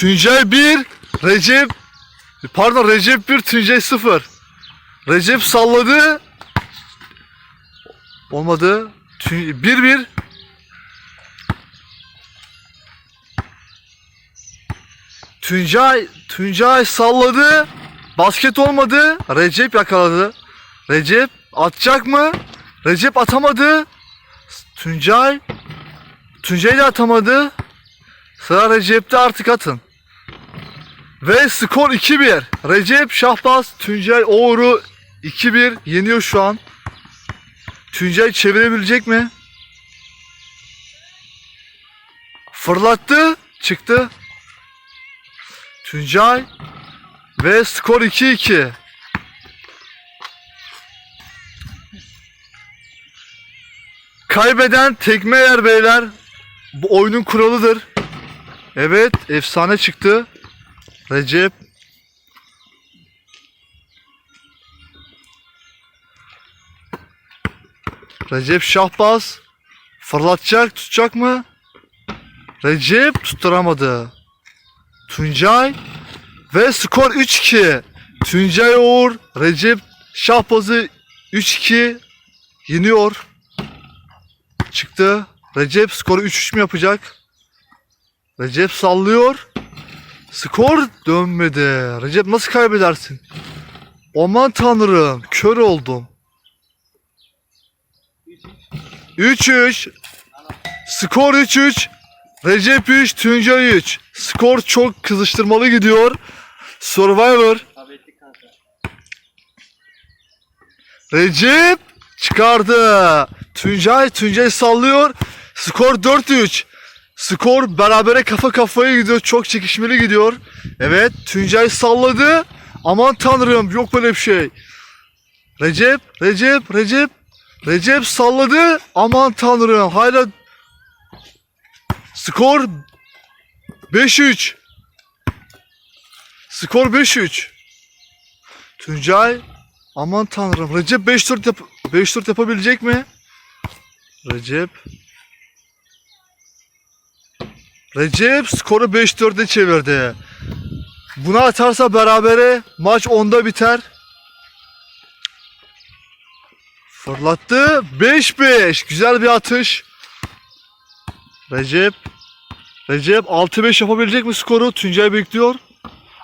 Tuncay 1, Recep pardon Recep 1, Tuncay 0. Recep salladı. Olmadı. 1 1 Tuncay Tuncay salladı. Basket olmadı. Recep yakaladı. Recep atacak mı? Recep atamadı. Tuncay Tuncay da atamadı. Sıra Recep'te artık atın. Ve skor 2-1. Recep Şahbaz Tuncay Oğur'u 2-1 yeniyor şu an. Tuncay çevirebilecek mi? Fırlattı. Çıktı. Tuncay ve skor 2-2. Kaybeden tekme yer beyler. Bu oyunun kuralıdır. Evet, efsane çıktı. Recep. Recep Şahbaz. Fırlatacak, tutacak mı? Recep tutturamadı. Tuncay ve skor 3-2. Tuncay Uğur, Recep Şahbaz'ı 3-2 yeniyor. Çıktı. Recep skoru 3-3 mü yapacak? Recep sallıyor. Skor dönmedi. Recep nasıl kaybedersin? Aman tanrım. Kör oldum. 3-3. Skor 3-3. Recep 3, Tuncay 3. Skor çok kızıştırmalı gidiyor. Survivor. Recep çıkardı. Tuncay, Tuncay sallıyor. Skor 4-3. Skor berabere kafa kafaya gidiyor. Çok çekişmeli gidiyor. Evet, Tuncay salladı. Aman tanrım, yok böyle bir şey. Recep, Recep, Recep. Recep salladı. Aman tanrım, hala skor 5-3. Skor 5-3. Tuncay Aman tanrım. Recep 5-4 yap 5-4 yapabilecek mi? Recep. Recep skoru 5-4'e çevirdi. Buna atarsa berabere maç 10'da biter. Fırlattı. 5-5. Güzel bir atış. Recep. Recep 6-5 yapabilecek mi skoru? Tuncay bekliyor.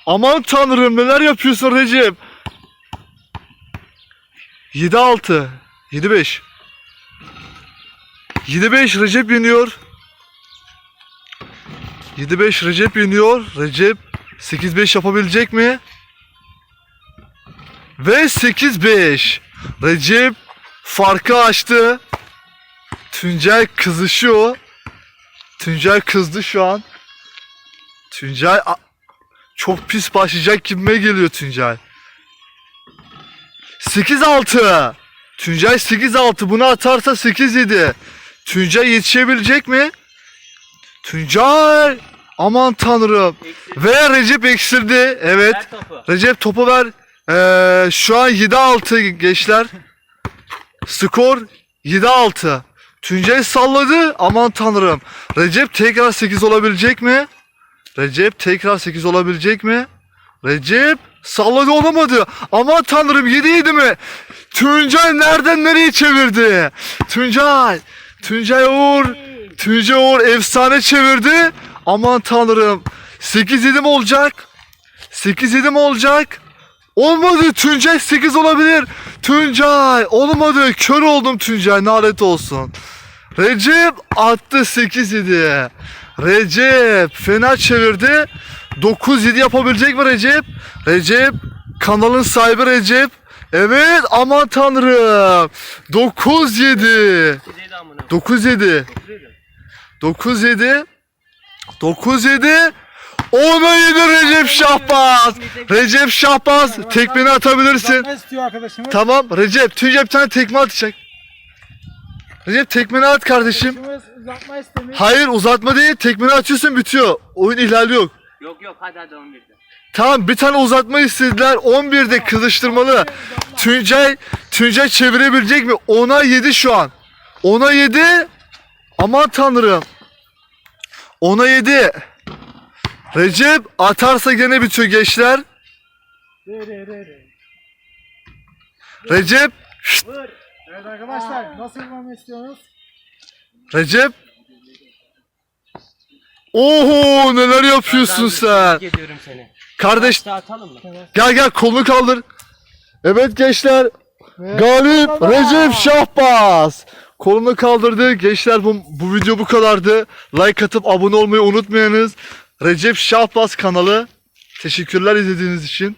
Aman tanrım neler yapıyorsun Recep? 7-6. 7-5. 7-5 Recep yeniyor. 7-5 Recep yeniyor. Recep 8-5 yapabilecek mi? Ve 8-5. Recep farkı açtı. Tuncay kızışıyor. Tuncay kızdı şu an. Tuncay çok pis başlayacak gibime geliyor Tuncay. 8-6. Tuncay 8-6. Bunu atarsa 8-7. Tuncay yetişebilecek mi? Tuncay. Aman tanrım. Eksi. Ve Recep eksildi. Evet. Ver topu. Recep topu ver. Ee, şu an 7-6 gençler. Skor 7-6. Tuncay salladı. Aman tanrım. Recep tekrar 8 olabilecek mi? Recep tekrar 8 olabilecek mi? Recep salladı olamadı. Aman tanrım 7 7 mi? Tuncay nereden nereye çevirdi? Tuncay. Tuncay Uğur. Tuğçe Uğur efsane çevirdi. Aman tanrım. 8-7 mi olacak? 8-7 mi olacak? Olmadı Tuncay 8 olabilir. Tuncay olmadı. Kör oldum Tuncay nalet olsun. Recep attı 8 7. Recep fena çevirdi. 9 7 yapabilecek mi Recep? Recep kanalın sahibi Recep. Evet aman tanrım. 9 7. 9 7. 9 7. 9 7 9 7 10'a 7 Recep Şahbaz. Recep Şahbaz tekmeni atabilirsin. Uzatma. Tamam Recep Tüncep bir tane tekme atacak. Recep tekmeni at kardeşim. Hayır uzatma değil tekmeni atıyorsun bitiyor. Oyun ihlali yok. Yok yok hadi hadi 11'de. Tamam bir tane uzatma istediler 11'de kızıştırmalı. Tuncay Tuncay çevirebilecek mi? 10'a 7 şu an. 10'a 7 Aman tanrım. 10'a 7. Recep atarsa gene bitiyor gençler. Re re re re. Recep. Şşt, Evet arkadaşlar nasıl vurmamı istiyorsunuz? Recep. Oho neler yapıyorsun sen. Tebrik ediyorum seni. Kardeş atalım mı? gel gel kolunu kaldır. Evet gençler. Galip baba. Recep Şahbaz. Kolunu kaldırdı. Gençler bu, bu video bu kadardı. Like atıp abone olmayı unutmayınız. Recep Şahbaz kanalı. Teşekkürler izlediğiniz için.